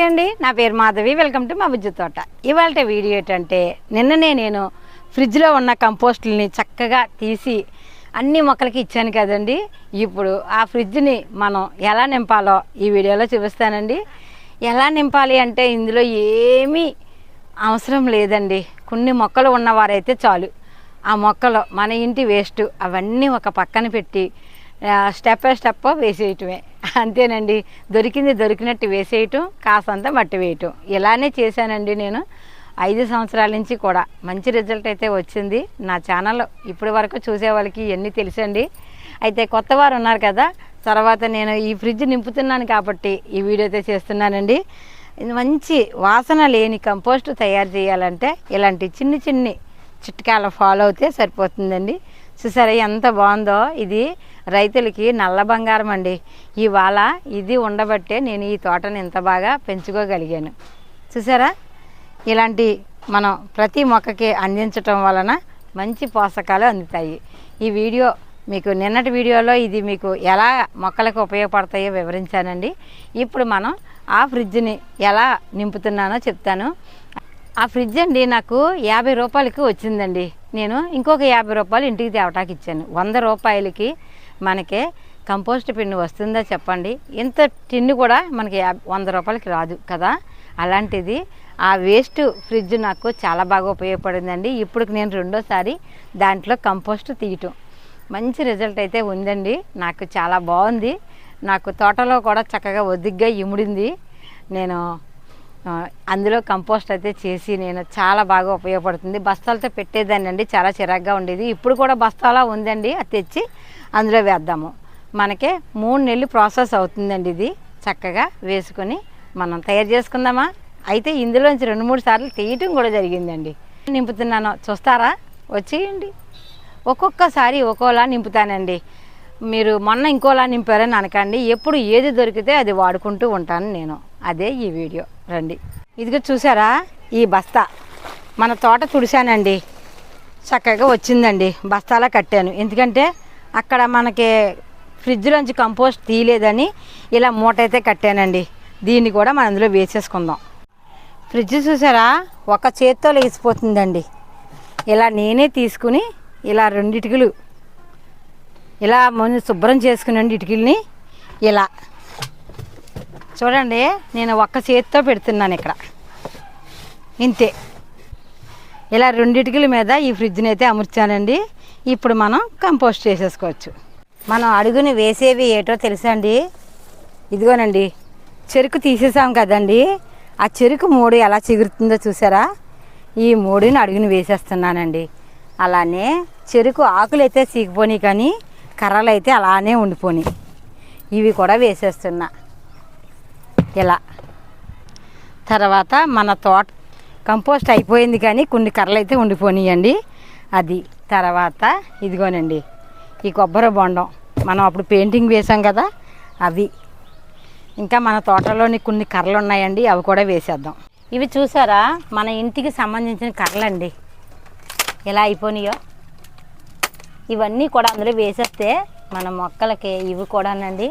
Hi అండి. నా పేరు మాధవి. వెల్కమ్ టు మా బుజ్జు తోట. ఇవాళ వీడియో ఏంటంటే నిన్ననే నేను ఫ్రిడ్జ్లో ఉన్న కంపోస్టుల్ని చక్కగా తీసి అన్ని మొక్కలకి ఇచ్చాను కదండి. ఇప్పుడు ఆ ఫ్రిడ్జ్ని మనం ఎలా నింపాలో ఈ వీడియోలో చూపిస్తానండి. ఎలా నింపాలి అంటే ఇందులో ఏమీ అవసరం లేదండి. కొన్ని మొక్కలు ఉన్నవారైతే చాలు. ఆ మొక్కలు మన ఇంటి వేస్ట్ అవన్నీ ఒక పక్కన పెట్టి స్టెప్ బై స్టెప్ వేసేయటమే. అంతేనండి. దొరికింది దొరికినట్టు వేసేయటం కాసంత మట్టి వేయటం. ఇలానే చేశానండి నేను ఐదు సంవత్సరాల నుంచి కూడా. మంచి రిజల్ట్ అయితే వచ్చింది. నా ఛానల్ ఇప్పటి వరకు చూసే వాళ్ళకి ఇవన్నీ తెలుసండి. అయితే కొత్త వారు ఉన్నారు కదా తర్వాత నేను ఈ ఫ్రిడ్జ్ నింపుతున్నాను కాబట్టి ఈ వీడియో అయితే చేస్తున్నానండి. మంచి వాసన లేని కంపోస్ట్ తయారు చేయాలంటే ఇలాంటి చిన్ని చిన్ని చిట్కాలు ఫాలో అవుతే సరిపోతుందండి. చూసారా ఎంత బాగుందో? ఇది రైతులకి నల్ల బంగారం అండి. ఇవాళ ఇది ఉండబట్టే నేను ఈ తోటను ఇంత బాగా పెంచుకోగలిగాను. చూసారా? ఇలాంటి మనం ప్రతి మొక్కకి అందించటం వలన మంచి పోషకాలు అందుతాయి. ఈ వీడియో మీకు నిన్నటి వీడియోలో ఇది మీకు ఎలా మొక్కలకు ఉపయోగపడతాయో వివరించానండి. ఇప్పుడు మనం ఆ ఫ్రిడ్జ్ని ఎలా నింపుతున్నానో చెప్తాను. ఆ ఫ్రిడ్జ్ అండి నాకు యాభై రూపాయలకి వచ్చిందండి. నేను ఇంకొక యాభై రూపాయలు ఇంటికి తేవటానికి ఇచ్చాను. వంద రూపాయలకి మనకి కంపోస్ట్ పిండి వస్తుందా చెప్పండి. ఇంత టిన్ను కూడా మనకి యాభై వంద రూపాయలకి రాదు కదా. అలాంటిది ఆ వేస్ట్ ఫ్రిడ్జ్ నాకు చాలా బాగా ఉపయోగపడిందండి. ఇప్పుడు నేను రెండోసారి దాంట్లో కంపోస్ట్ తీయటం. మంచి రిజల్ట్ అయితే ఉందండి. నాకు చాలా బాగుంది. నాకు తోటలో కూడా చక్కగా ఒదిగ్గా ఇముడింది. నేను అందులో కంపోస్ట్ అయితే చేసి నేను చాలా బాగా ఉపయోగపడుతుంది. బస్తాలతో పెట్టేదాన్ని అండి చాలా చిరాగ్గా ఉండేది. ఇప్పుడు కూడా బస్తాలా ఉందండి అది తెచ్చి అందులో వేద్దాము. మనకే మూడు నెలలు ప్రాసెస్ అవుతుందండి ఇది చక్కగా వేసుకొని మనం తయారు చేసుకుందామా? అయితే ఇందులోంచి రెండు మూడు సార్లు తీయటం కూడా జరిగిందండి. నింపుతున్నాను చూస్తారా? వచ్చేయండి. ఒక్కొక్కసారి ఒక్కోలా నింపుతానండి. మీరు మొన్న ఇంకోలా నింపారని అనకండి ఎప్పుడు ఏది దొరికితే అది వాడుకుంటూ ఉంటాను నేను. అదే ఈ వీడియో. రండి. ఇదిగో చూసారా? ఈ బస్తా. మన తోట తుడిశానండి. చక్కగా వచ్చిందండి. బస్తాలా కట్టాను. ఎందుకంటే అక్కడ మనకి ఫ్రిడ్జ్లోంచి కంపోస్ట్ తీయలేదని ఇలా మూట అయితే కట్టానండి. దీన్ని కూడా మనం అందులో వేసేసుకుందాం. ఫ్రిడ్జ్ చూసారా? ఒక చేత్తో లేచిపోతుందండి. ఇలా నేనే తీసుకుని ఇలా రెండు ఇటుకలు ఇలా మొన్న శుభ్రం చేసుకునండి ఇటుకల్ని ఇలా చూడండి నేను ఒక్క చేతితో పెడుతున్నాను ఇక్కడ. ఇంతే. ఇలా రెండిటికల మీద ఈ ఫ్రిడ్జ్ని అయితే అమర్చానండి. ఇప్పుడు మనం కంపోస్ట్ చేసేసుకోవచ్చు. మనం అడుగుని వేసేవి ఏటో తెలుసా అండి ఇదిగోనండి చెరుకు తీసేసాం కదండి. ఆ చెరుకు మూడు ఎలా చిగురుతుందో చూసారా? ఈ మూడుని అడుగుని వేసేస్తున్నానండి. అలానే చెరుకు ఆకులు అయితే చీకిపోని కానీ కర్రలు అయితే అలానే ఉండిపోయి ఇవి కూడా వేసేస్తున్నా. ఇలా. తర్వాత మన తోట కంపోస్ట్ అయిపోయింది కానీ కొన్ని కర్రలు అయితే ఉండిపోనియండి. అది తర్వాత ఇదిగోనండి ఈ కొబ్బరి బొండం. మనం అప్పుడు పెయింటింగ్ వేసాం కదా అవి. ఇంకా మన తోటలోని కొన్ని కర్రలు ఉన్నాయండి అవి కూడా వేసేద్దాం. ఇవి చూసారా మన ఇంటికి సంబంధించిన కర్రలండి. ఎలా అయిపోయినాయో ఇవన్నీ కూడా అందులో వేసేస్తే మన మొక్కలకి ఇవి కూడానండి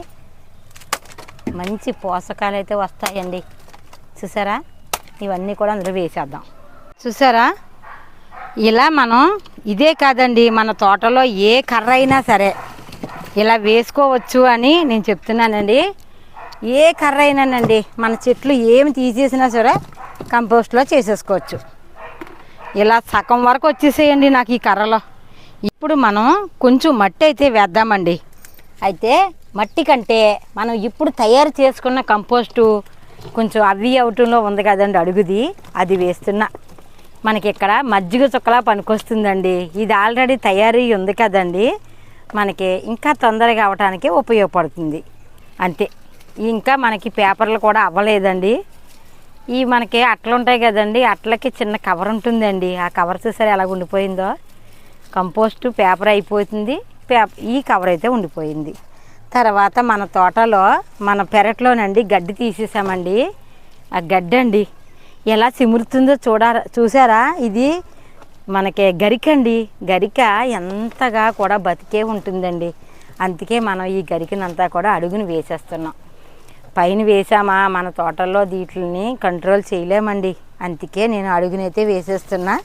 మంచి పోషకాలు అయితే వస్తాయండి. చూసారా? ఇవన్నీ కూడా అందులో వేసేద్దాం. చూసారా? ఇలా మనం ఇదే కాదండి మన తోటలో ఏ కర్ర అయినా సరే ఇలా వేసుకోవచ్చు అని నేను చెప్తున్నానండి. ఏ కర్ర అయినానండి మన చెట్లు ఏమి తీసేసినా సరే కంపోస్ట్లో చేసేసుకోవచ్చు. ఇలా సగం వరకు వచ్చేసేయండి నాకు ఈ కర్రలో. ఇప్పుడు మనం కొంచెం మట్టి అయితే వేద్దామండి. అయితే మట్టి కంటే మనం ఇప్పుడు తయారు చేసుకున్న కంపోస్టు కొంచెం అవి అవటంలో ఉంది కదండి అడుగుది. అది వేస్తున్నా. మనకి ఇక్కడ మజ్జిగ చుక్కలా పనికొస్తుందండి. ఇది ఆల్రెడీ తయారీ ఉంది కదండి. మనకి ఇంకా తొందరగా అవటానికి ఉపయోగపడుతుంది. అంతే. ఇంకా మనకి పేపర్లు కూడా అవ్వలేదండి. ఈ మనకి అట్లు ఉంటాయి కదండి. అట్లకి చిన్న కవర్ ఉంటుందండి. ఆ కవర్ చూసారి ఎలా ఉండిపోయిందో? కంపోస్ట్ పేపర్ అయిపోతుంది. పేప ఈ కవర్ అయితే ఉండిపోయింది. తర్వాత మన తోటలో మన పెరట్లోనండి గడ్డి తీసేసామండి. ఆ గడ్డి అండి ఎలా చిమురుతుందో చూడారా చూసారా? ఇది మనకి గరికండి. గరిక ఎంతగా కూడా బతికే ఉంటుందండి. అందుకే మనం ఈ గరికనంతా కూడా అడుగును వేసేస్తున్నాం. పైన వేసామా? మన తోటల్లో వీటిని కంట్రోల్ చేయలేమండి. అందుకే నేను అడుగునైతే వేసేస్తున్నా.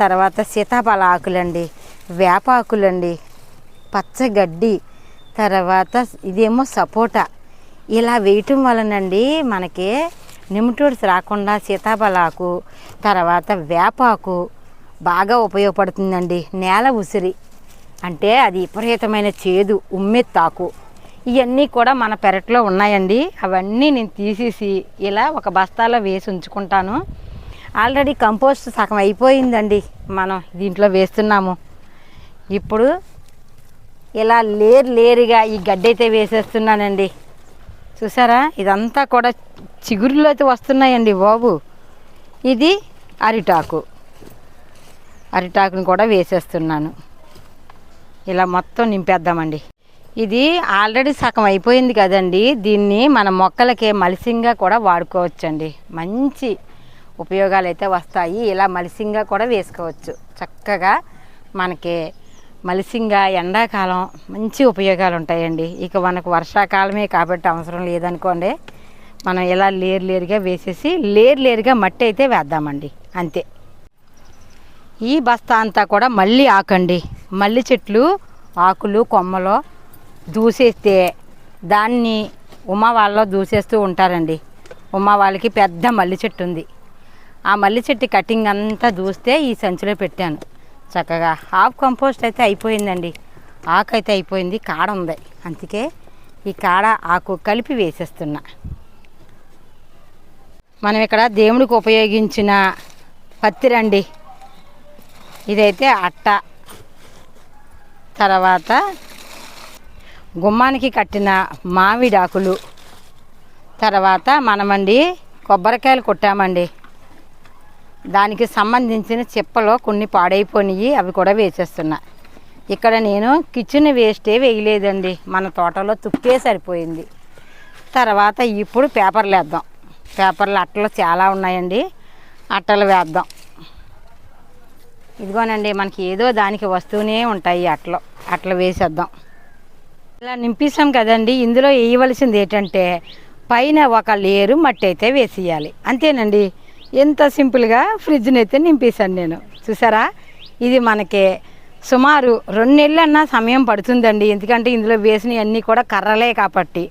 తర్వాత సీతాఫల ఆకులండి వేప ఆకులండి పచ్చగడ్డి తర్వాత ఇదేమో సపోటా. ఇలా వేయటం వలనండి మనకి నిమిటోడ్స్ రాకుండా సీతాఫలాకు తర్వాత వేపాకు బాగా ఉపయోగపడుతుందండి. నేల ఉసిరి అంటే అది విపరీతమైన చేదు ఉమ్మెత్తాకు. ఇవన్నీ కూడా మన పెరట్లో ఉన్నాయండి. అవన్నీ నేను తీసేసి ఇలా ఒక బస్తాలో వేసి ఉంచుకుంటాను. ఆల్రెడీ కంపోస్ట్ సగం అయిపోయిందండి. మనం దీంట్లో వేస్తున్నాము. ఇప్పుడు ఇలా లేరు లేరుగా ఈ గడ్డైతే అయితే వేసేస్తున్నానండి. చూసారా? ఇదంతా కూడా చిగురులో అయితే వస్తున్నాయండి బాబు. ఇది అరిటాకు. అరిటాకుని కూడా వేసేస్తున్నాను. ఇలా మొత్తం నింపేద్దామండి. ఇది ఆల్రెడీ సగం అయిపోయింది కదండి. దీన్ని మన మొక్కలకి మలిసింగా కూడా వాడుకోవచ్చండి. మంచి ఉపయోగాలు అయితే వస్తాయి. ఇలా మలిసింగా కూడా వేసుకోవచ్చు. చక్కగా మనకి మలిసింగా ఎండాకాలం మంచి ఉపయోగాలు ఉంటాయండి ఇక మనకు వర్షాకాలమే కాబట్టి అవసరం లేదనుకోండి మనం ఇలా లేరు లేరుగా వేసేసి లేరు లేరుగా మట్టి అయితే వేద్దామండి. అంతే. ఈ బస్తా అంతా కూడా మళ్ళీ ఆకండి. మల్లి చెట్లు ఆకులు కొమ్మలు దూసేస్తే దాన్ని ఉమా వాళ్ళలో దూసేస్తూ ఉంటారండి. ఉమా వాళ్ళకి పెద్ద మల్లి చెట్టు ఉంది ఆ మల్లి చెట్టు కటింగ్ అంతా దూస్తే ఈ సంచిలో పెట్టాను. చక్కగా హాఫ్ కంపోస్ట్ అయితే అయిపోయిందండి. ఆకు అయితే అయిపోయింది కాడ ఉంది. అందుకే ఈ కాడ ఆకు కలిపి వేసేస్తున్నా. మనం ఇక్కడ దేవుడికి ఉపయోగించిన పత్తిరండి ఇదైతే అట్ట. తర్వాత గుమ్మానికి కట్టిన మామిడాకులు. తర్వాత మనమండి కొబ్బరికాయలు కొట్టామండి. దానికి సంబంధించిన చిప్పలో కొన్ని పాడైపోయినాయి అవి కూడా వేసేస్తున్నా. ఇక్కడ నేను కిచెన్ వేస్టే వేయలేదండి. మన తోటలో తుప్పే సరిపోయింది. తర్వాత ఇప్పుడు పేపర్లు వేద్దాం. పేపర్లు అట్టలు చాలా ఉన్నాయండి. అట్టలు వేద్దాం. ఇదిగోనండి మనకి ఏదో దానికి వస్తూనే ఉంటాయి అట్టలు. అట్టలు వేసేద్దాం. ఇలా నింపిస్తాం కదండి. ఇందులో వేయవలసింది ఏంటంటే పైన ఒక లేరు మట్టి అయితే వేసేయాలి. అంతేనండి. ఎంత సింపుల్గా ఫ్రిడ్జ్ని అయితే నింపేశాను నేను. చూసారా? ఇది మనకి సుమారు రెండు నెలలన్నా సమయం పడుతుందండి. ఎందుకంటే ఇందులో వేసినవి అన్నీ కూడా కర్రలే కాబట్టి.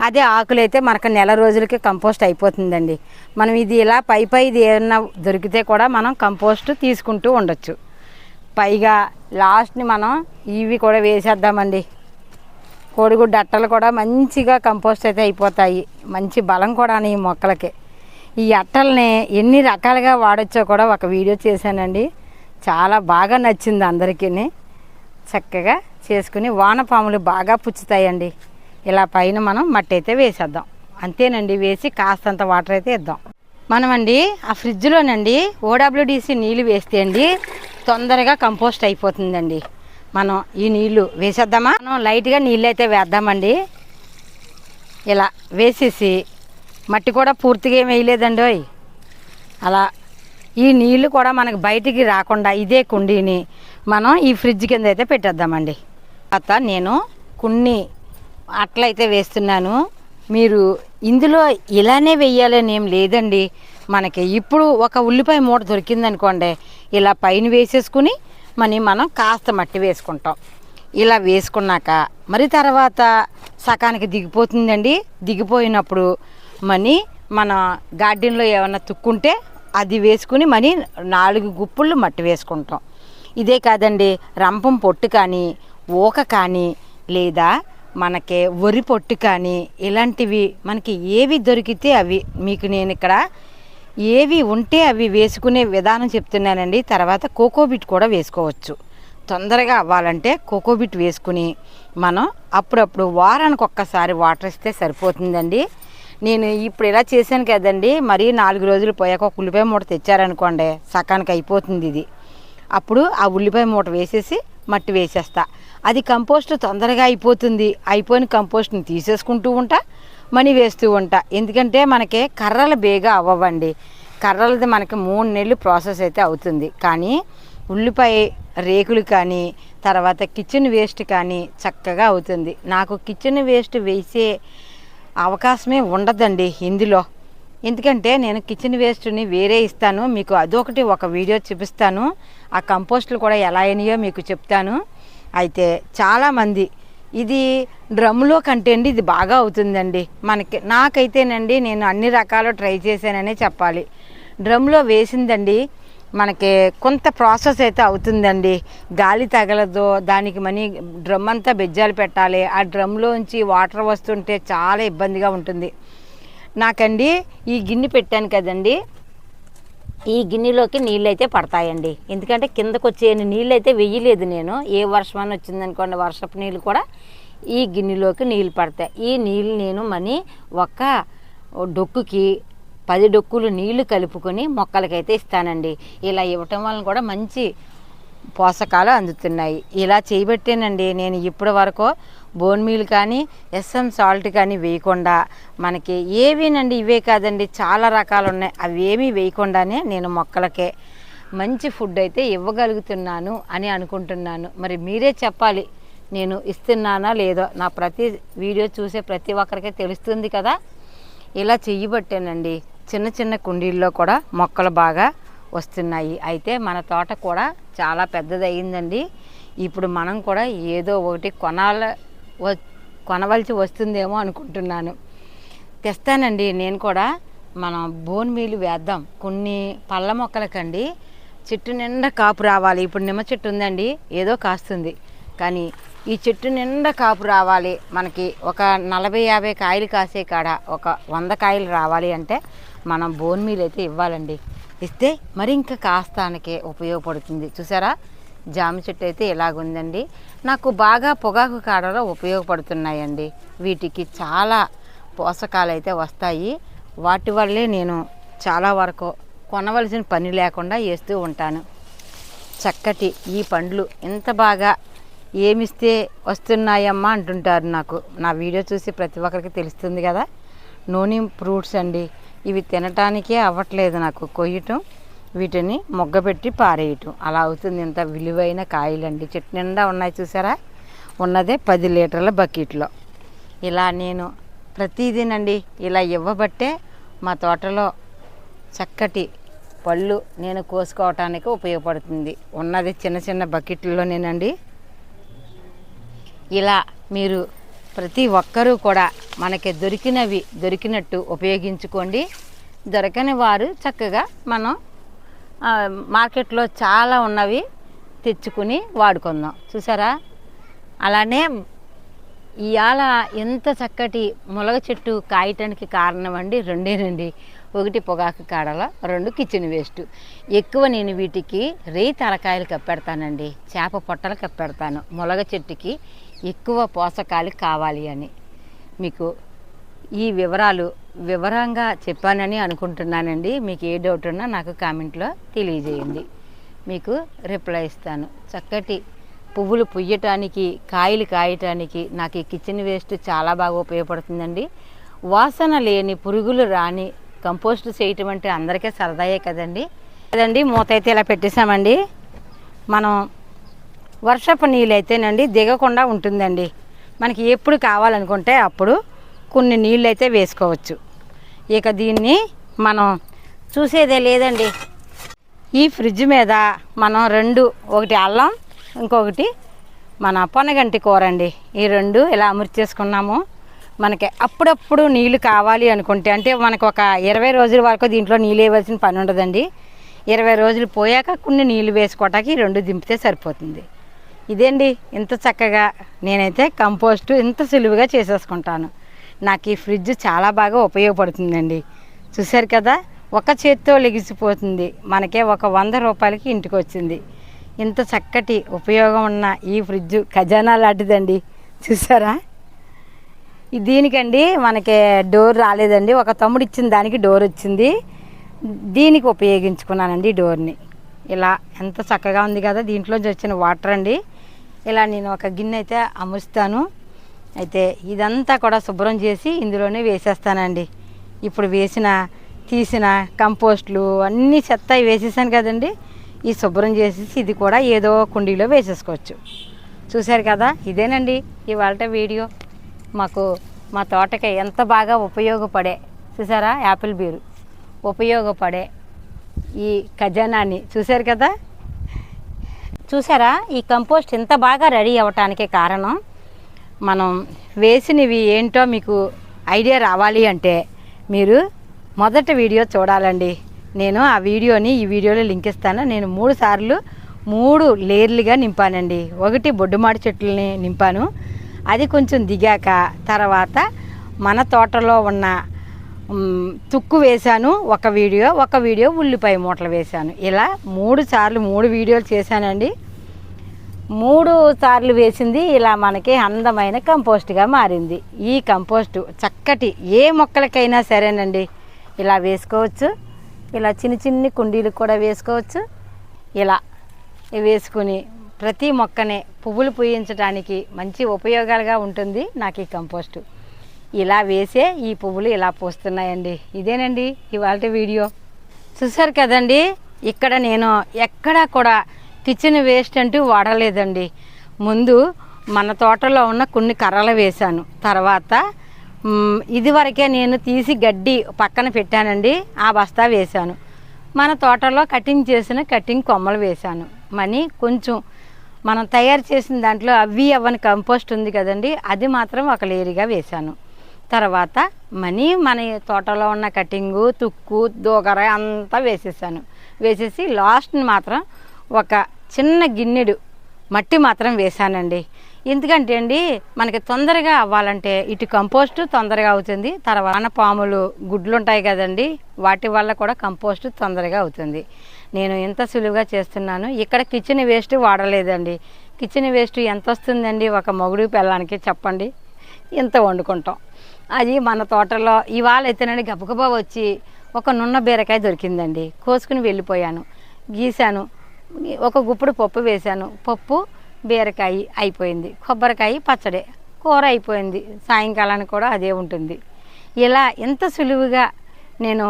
అదే ఆకులైతే మనకు నెల రోజులకి కంపోస్ట్ అయిపోతుందండి. మనం ఇది ఇలా పై ఇది ఏమన్నా దొరికితే కూడా మనం కంపోస్ట్ తీసుకుంటూ ఉండొచ్చు. పైగా లాస్ట్ని మనం ఇవి కూడా వేసేద్దామండి. కోడిగుడ్డు అట్టలు కూడా మంచిగా కంపోస్ట్ అయితే అయిపోతాయి. మంచి బలం కూడా ఈ మొక్కలకి. ఈ అట్టల్ని ఎన్ని రకాలుగా వాడచ్చో కూడా ఒక వీడియో చేశానండి. చాలా బాగా నచ్చింది అందరికీ చక్కగా చేసుకుని వానపాములు బాగా పుచ్చుతాయండి. ఇలా పైన మనం మట్టి అయితే వేసేద్దాం. అంతేనండి వేసి కాస్తంత వాటర్ అయితే ఇద్దాం. మనమండి ఆ ఫ్రిడ్జ్లోనండి ఓడబ్ల్యూడిసి నీళ్ళు వేస్తే అండి తొందరగా కంపోస్ట్ అయిపోతుందండి. మనం ఈ నీళ్ళు వేసేద్దామా? మనం లైట్గా నీళ్ళు అయితే వేద్దామండి. ఇలా వేసేసి మట్టి కూడా పూర్తిగా ఏం వేయలేదండి ఓయ్. అలా ఈ నీళ్ళు కూడా మనకు బయటికి రాకుండా ఇదే కుండీని మనం ఈ ఫ్రిడ్జ్ కింద అయితే పెట్టేద్దామండి. తర్వాత నేను కొన్ని అట్లయితే వేస్తున్నాను. మీరు ఇందులో ఇలానే వెయ్యాలని ఏం లేదండి. మనకి ఇప్పుడు ఒక ఉల్లిపాయ మూట దొరికిందనుకోండి ఇలా పైన వేసేసుకుని మని మనం కాస్త మట్టి వేసుకుంటాం. ఇలా వేసుకున్నాక మరి తర్వాత సకానికి దిగిపోతుందండి. దిగిపోయినప్పుడు మనీ మన గార్డెన్లో ఏమైనా తుక్కుంటే అది వేసుకుని మనీ నాలుగు గుప్పుళ్ళు మట్టి వేసుకుంటాం. ఇదే కాదండి రంపం పొట్టు కానీ ఊక కానీ లేదా మనకి వరి పొట్టు కానీ ఇలాంటివి మనకి ఏవి దొరికితే అవి మీకు నేను ఇక్కడ ఏవి ఉంటే అవి వేసుకునే విధానం చెప్తున్నానండి. తర్వాత కోకోబిట్ కూడా వేసుకోవచ్చు. తొందరగా అవ్వాలంటే కోకోబిట్ వేసుకుని మనం అప్పుడప్పుడు వారానికి ఒక్కసారి వాటర్ ఇస్తే సరిపోతుందండి. నేను ఇప్పుడు ఇలా చేశాను కదండి మరీ నాలుగు రోజులు పోయాక ఒక ఉల్లిపాయ మూట తెచ్చారనుకోండి సకానికి అయిపోతుంది ఇది. అప్పుడు ఆ ఉల్లిపాయ మూట వేసేసి మట్టి వేసేస్తా. అది కంపోస్ట్ తొందరగా అయిపోతుంది. అయిపోయిన కంపోస్ట్ని తీసేసుకుంటూ ఉంటా మనీ వేస్తూ ఉంటా. ఎందుకంటే మనకి కర్రలు బేగా అవ్వవండి. కర్రలది మనకి మూడు నెలలు ప్రాసెస్ అయితే అవుతుంది. కానీ ఉల్లిపాయ రేకులు కానీ తర్వాత కిచెన్ వేస్ట్ కానీ చక్కగా అవుతుంది. నాకు కిచెన్ వేస్ట్ వేసే అవకాశమే ఉండదండి ఇందులో. ఎందుకంటే నేను కిచెన్ వేస్ట్ని వేరే ఇస్తాను. మీకు అదొకటి ఒక వీడియో చూపిస్తాను. ఆ కంపోస్ట్లు కూడా ఎలా అయినాయో మీకు చెప్తాను. అయితే చాలామంది ఇది డ్రమ్లో కంటే అండి ఇది బాగా అవుతుందండి. మనకి నాకైతేనండి నేను అన్ని రకాలు ట్రై చేశాననే చెప్పాలి. డ్రమ్లో వేసిందండి మనకి కొంత ప్రాసెస్ అయితే అవుతుందండి. గాలి తగలదు దానికి మనీ డ్రమ్ అంతా బెజ్జాలు పెట్టాలి. ఆ డ్రమ్లోంచి వాటర్ వస్తుంటే చాలా ఇబ్బందిగా ఉంటుంది. నాకండి ఈ గిన్నె పెట్టాను కదండి. ఈ గిన్నెలోకి నీళ్ళు అయితే పడతాయండి. ఎందుకంటే కిందకు వచ్చే నీళ్ళు అయితే వెయ్యలేదు నేను. ఏ వర్షం అని వచ్చిందనుకోండి వర్షపు నీళ్ళు కూడా ఈ గిన్నెలోకి నీళ్ళు పడతాయి. ఈ నీళ్ళు నేను మనీ ఒక్క డొక్కుకి పది డొక్కులు నీళ్ళు కలుపుకొని మొక్కలకైతే ఇస్తానండి. ఇలా ఇవ్వటం వలన కూడా మంచి పోషకాలు అందుతున్నాయి. ఇలా చేయబట్టేనండి. నేను ఇప్పటి వరకు బోన్ మీల్ కానీ ఎస్ఎం సాల్ట్ కానీ వేయకుండా మనకి ఏవీనండి ఇవే కాదండి. చాలా రకాలు ఉన్నాయి. అవి ఏమీ వేయకుండానే నేను మొక్కలకే మంచి ఫుడ్ అయితే ఇవ్వగలుగుతున్నాను అని అనుకుంటున్నాను. మరి మీరే చెప్పాలి. నేను ఇస్తున్నానా లేదో? నా ప్రతి వీడియో చూసే ప్రతి ఒక్కరికి తెలుస్తుంది కదా. ఇలా చెయ్యబట్టానండి చిన్న చిన్న కుండీల్లో కూడా మొక్కలు బాగా వస్తున్నాయి. అయితే మన తోట కూడా చాలా పెద్దది అయ్యిందండి ఇప్పుడు మనం కూడా ఏదో ఒకటి కొనాల వ- కొనవలసి వస్తుందేమో అనుకుంటున్నాను. తెస్తానండి. నేను కూడా మనం బోన్ మీలు వేద్దాం. కొన్ని పళ్ళ మొక్కలకండి చెట్టు నిండా కాపు రావాలి. ఇప్పుడు నిమ్మ చెట్టు ఉందండి ఏదో కాస్తుంది. కానీ ఈ చెట్టు నిండా కాపు రావాలి. మనకి ఒక నలభై యాభై కాయలు కాసే కాడ ఒక వంద కాయలు రావాలి అంటే మనం బోన్ మీల్ అయితే ఇవ్వాలండి. ఇస్తే మరి ఇంకా కాస్తానికే ఉపయోగపడుతుంది. చూసారా? జామ చెట్టు అయితే ఇలాగుందండి. నాకు బాగా పొగాకు కాడలో ఉపయోగపడుతున్నాయండి. వీటికి చాలా పోషకాలు అయితే వస్తాయి. వాటి వల్లే నేను చాలా వరకు కొనవలసిన పని లేకుండా వేస్తూ ఉంటాను. చక్కటి ఈ పండ్లు ఎంత బాగా ఏమిస్తే వస్తున్నాయమ్మా అంటుంటారు నాకు. నా వీడియో చూసి ప్రతి ఒక్కరికి తెలుస్తుంది కదా. నూనె ఫ్రూట్స్ అండి. ఇవి తినటానికే అవ్వట్లేదు నాకు కొయ్యటం. వీటిని మొగ్గబెట్టి పారేయటం. అలా అవుతుంది ఇంత విలువైన కాయలండి. చెట్టు నిండా ఉన్నాయి చూసారా? ఉన్నదే పది లీటర్ల బకెట్లో. ఇలా నేను ప్రతిదీనండి ఇలా ఇవ్వబట్టే మా తోటలో చక్కటి పళ్ళు నేను కోసుకోవటానికి ఉపయోగపడుతుంది. ఉన్నది చిన్న చిన్న బకెట్లలోనేనండి. ఇలా మీరు ప్రతి ఒక్కరూ కూడా మనకి దొరికినవి దొరికినట్టు ఉపయోగించుకోండి. దొరకని వారు చక్కగా మనం మార్కెట్లో చాలా ఉన్నవి తెచ్చుకుని వాడుకుందాం. చూసారా? అలానే ఇవాళ ఎంత చక్కటి ములగ చెట్టు కాయటానికి కారణం అండి రెండేనండి ఒకటి పొగాకు కాడల రెండు కిచెన్ వేస్ట్. ఎక్కువ నేను వీటికి రేయి తలకాయలు కప్పెడతానండి. చేప పొట్టలు కప్పెడతాను. ములగ చెట్టుకి ఎక్కువ పోషకాలు కావాలి అని. మీకు ఈ వివరాలు వివరంగా చెప్పానని అనుకుంటున్నానండి. మీకు ఏ డౌట్ ఉన్నా నాకు కామెంట్లో తెలియజేయండి. మీకు రిప్లై ఇస్తాను. చక్కటి పువ్వులు పుయ్యటానికి కాయలు కాయటానికి నాకు ఈ కిచెన్ వేస్ట్ చాలా బాగా ఉపయోగపడుతుందండి. వాసన లేని పురుగులు రాని కంపోస్ట్ చేయటం అంటే అందరికీ సరదాయే కదండి. కదండి మూత అయితే ఇలా పెట్టేసామండి మనం వర్షపు నీళ్ళు అయితేనండి దిగకుండా ఉంటుందండి. మనకి ఎప్పుడు కావాలనుకుంటే అప్పుడు కొన్ని నీళ్ళు అయితే వేసుకోవచ్చు. ఇక దీన్ని మనం చూసేదే లేదండి. ఈ ఫ్రిడ్జ్ మీద మనం రెండు ఒకటి అల్లం ఇంకొకటి మన పొనగంటి కూర అండి ఈ రెండు ఇలా అమర్చేసుకున్నాము మనకి అప్పుడప్పుడు నీళ్ళు కావాలి అనుకుంటే అంటే మనకు ఒక ఇరవై రోజుల వరకు దీంట్లో నీళ్ళు వేయవలసిన పని ఉండదండి. ఇరవై రోజులు పోయాక కొన్ని నీళ్ళు వేసుకోవటానికి రెండు దింపితే సరిపోతుంది. ఇదేండి ఇంత చక్కగా నేనైతే కంపోస్ట్ ఇంత సులువుగా చేసేసుకుంటాను. నాకు ఈ ఫ్రిడ్జ్ చాలా బాగా ఉపయోగపడుతుందండి. చూశారు కదా ఒక చేత్తో లెగిసిపోతుంది. మనకే ఒక వంద రూపాయలకి ఇంటికి వచ్చింది. ఇంత చక్కటి ఉపయోగం ఉన్న ఈ ఫ్రిడ్జ్ ఖజానా లాంటిదండి. చూసారా దీనికండి మనకి డోర్ రాలేదండి. ఒక తమ్ముడు ఇచ్చిన దానికి డోర్ వచ్చింది. దీనికి ఉపయోగించుకున్నానండి డోర్ని ఇలా ఎంత చక్కగా ఉంది కదా దీంట్లోంచి వచ్చిన వాటర్ అండి. ఇలా నేను ఒక గిన్నె అయితే అముస్తాను. అయితే ఇదంతా కూడా శుభ్రం చేసి ఇందులోనే వేసేస్తానండి. ఇప్పుడు వేసిన తీసిన కంపోస్ట్లు అన్నీ చెత్త వేసేసాను కదండి. ఈ శుభ్రం చేసేసి ఇది కూడా ఏదో కుండీలో వేసేసుకోవచ్చు. చూశారు కదా? ఇదేనండి ఇవాళ వీడియో. మాకు మా తోటకి ఎంత బాగా ఉపయోగపడే చూసారా? యాపిల్ బీరు. ఉపయోగపడే ఈ ఖజానాన్ని చూశారు కదా? చూసారా? ఈ కంపోస్ట్ ఇంత బాగా రెడీ అవ్వటానికి కారణం మనం వేసినవి ఏంటో మీకు ఐడియా రావాలి అంటే మీరు మొదటి వీడియో చూడాలండి. నేను ఆ వీడియోని ఈ వీడియోలో లింక్ ఇస్తాను. నేను మూడు సార్లు మూడు లేయర్లుగా నింపానండి. ఒకటి బొడ్డుమాడి చెట్లని నింపాను. అది కొంచెం దిగాక తర్వాత మన తోటలో ఉన్న తుక్కు వేశాను ఒక వీడియో ఒక వీడియో ఉల్లిపాయ మూటలు వేశాను. ఇలా మూడు సార్లు మూడు వీడియోలు చేశానండి. మూడు సార్లు వేసింది ఇలా మనకి అందమైన కంపోస్ట్గా మారింది. ఈ కంపోస్టు చక్కటి ఏ మొక్కలకైనా సరేనండి. ఇలా వేసుకోవచ్చు. ఇలా చిన్న చిన్ని కుండీలు కూడా వేసుకోవచ్చు. ఇలా వేసుకుని ప్రతి మొక్కనే పువ్వులు పూయించడానికి మంచి ఉపయోగాలుగా ఉంటుంది నాకు ఈ కంపోస్టు. ఇలా వేసే ఈ పువ్వులు ఇలా పూస్తున్నాయండి. ఇదేనండి ఇవాళ వీడియో. చూసారు కదండి? ఇక్కడ నేను ఎక్కడా కూడా కిచెన్ వేస్ట్ అంటూ వాడలేదండి. ముందు మన తోటలో ఉన్న కొన్ని కర్రలు వేశాను. తర్వాత ఇదివరకే నేను తీసి గడ్డి పక్కన పెట్టానండి. ఆ బస్తా వేశాను. మన తోటలో కటింగ్ చేసిన కటింగ్ కొమ్మలు వేశాను. మనీ కొంచెం మనం తయారు చేసిన దాంట్లో అవి అవ్వని కంపోస్ట్ ఉంది కదండి అది మాత్రం ఒక లేరిగా వేశాను. తర్వాత మనీ మన తోటలో ఉన్న కటింగు తుక్కు దూకర అంతా వేసేసాను. వేసేసి లాస్ట్ని మాత్రం ఒక చిన్న గిన్నెడు మట్టి మాత్రం వేశానండి. ఎందుకంటే అండి మనకి తొందరగా అవ్వాలంటే ఇటు కంపోస్ట్ తొందరగా అవుతుంది తర్వాత పాములు గుడ్లు ఉంటాయి కదండి వాటి వల్ల కూడా కంపోస్ట్ తొందరగా అవుతుంది. నేను ఎంత సులువుగా చేస్తున్నాను. ఇక్కడ కిచెన్ వేస్ట్ వాడలేదండి. కిచెన్ వేస్ట్ ఎంత వస్తుందండి? ఒక మొగుడు పిల్లానికి చెప్పండి. ఇంత వండుకుంటాం. అది మన తోటలో ఇవాళ అయితేనండి గబగబా వచ్చి ఒక నున్న బీరకాయ దొరికిందండి. కోసుకుని వెళ్ళిపోయాను. గీశాను. ఒక గుప్పుడు పప్పు వేశాను. పప్పు బీరకాయ అయిపోయింది. కొబ్బరికాయ పచ్చడి. కూర అయిపోయింది. సాయంకాలానికి కూడా అదే ఉంటుంది. ఇలా ఎంత సులువుగా నేను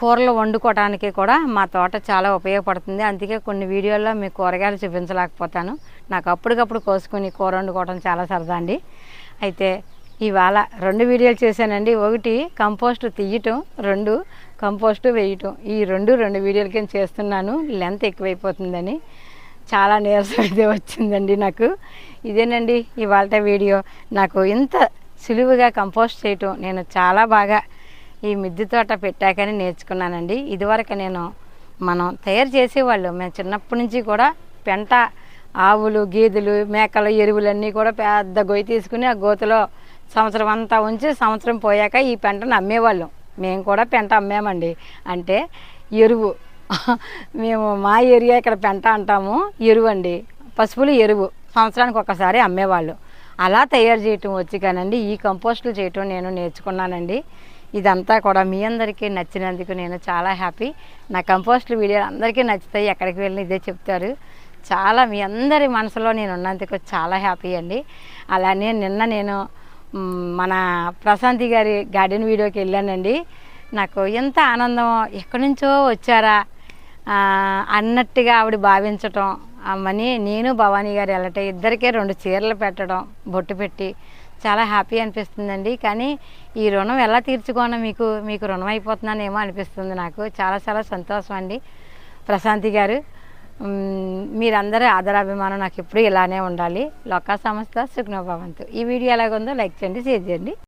కూరలు వండుకోవడానికి కూడా మా తోట చాలా ఉపయోగపడుతుంది. అందుకే కొన్ని వీడియోల్లో మీకు కూరగాయలు చూపించలేకపోతాను. నాకు అప్పటికప్పుడు కోసుకుని కూర వండుకోవడం చాలా సరదా అండి. అయితే ఇవాళ రెండు వీడియోలు చేశానండి. ఒకటి కంపోస్ట్ తీయటం రెండు కంపోస్ట్ వేయటం. ఈ రెండు రెండు వీడియోల కింద చేస్తున్నాను. లెంత్ ఎక్కువైపోతుందని. చాలా నీరసం అయితే వచ్చిందండి నాకు. ఇదేనండి ఇవాళ వీడియో. నాకు ఇంత సులువుగా కంపోస్ట్ చేయటం నేను చాలా బాగా ఈ మిద్దె తోట పెట్టాకని నేర్చుకున్నానండి. ఇదివరకు నేను మనం తయారు చేసేవాళ్ళు. మేము చిన్నప్పటి నుంచి కూడా పెంట ఆవులు గేదెలు మేకలు ఎరువులన్నీ కూడా పెద్ద గొయ్యి తీసుకుని ఆ గోతులో సంవత్సరం అంతా ఉంచి సంవత్సరం పోయాక ఈ పంటను అమ్మేవాళ్ళం మేము కూడా పెంట అమ్మామండి. అంటే ఎరువు. మేము మా ఏరియా ఇక్కడ పెంట అంటాము. ఎరువు అండి పసుపులు ఎరువు. సంవత్సరానికి ఒకసారి అమ్మేవాళ్ళు. అలా తయారు చేయటం వచ్చి కానండి ఈ కంపోస్టులు చేయటం నేను నేర్చుకున్నానండి. ఇదంతా కూడా మీ అందరికీ నచ్చినందుకు నేను చాలా హ్యాపీ. నా కంపోస్టులు వీడియోలు అందరికీ నచ్చుతాయి. ఎక్కడికి వెళ్ళిన ఇదే చెప్తారు. చాలా మీ అందరి మనసులో నేను ఉన్నందుకు చాలా హ్యాపీ అండి. అలానే నిన్న నేను మన ప్రశాంతి గారి గార్డెన్ వీడియోకి వెళ్ళానండి. నాకు ఎంత ఆనందం ఎక్కడి నుంచో వచ్చారా అన్నట్టుగా ఆవిడ భావించటం అమ్మని నేను భవానీ గారు వెళ్ళటం ఇద్దరికే రెండు చీరలు పెట్టడం బొట్టు పెట్టి చాలా హ్యాపీ అనిపిస్తుందండి. కానీ ఈ రుణం ఎలా తీర్చుకోను మీకు మీకు రుణం అయిపోతున్నానేమో అనిపిస్తుంది నాకు. చాలా చాలా సంతోషం అండి ప్రశాంతి గారు. మీరందరూ ఆదరాభిమానం నాకు ఎప్పుడు ఇలానే ఉండాలి. లోకా సంస్థ సుఖ్నోభవంతు ఈ వీడియో ఎలాగుందో లైక్ చేయండి షేర్ చేయండి.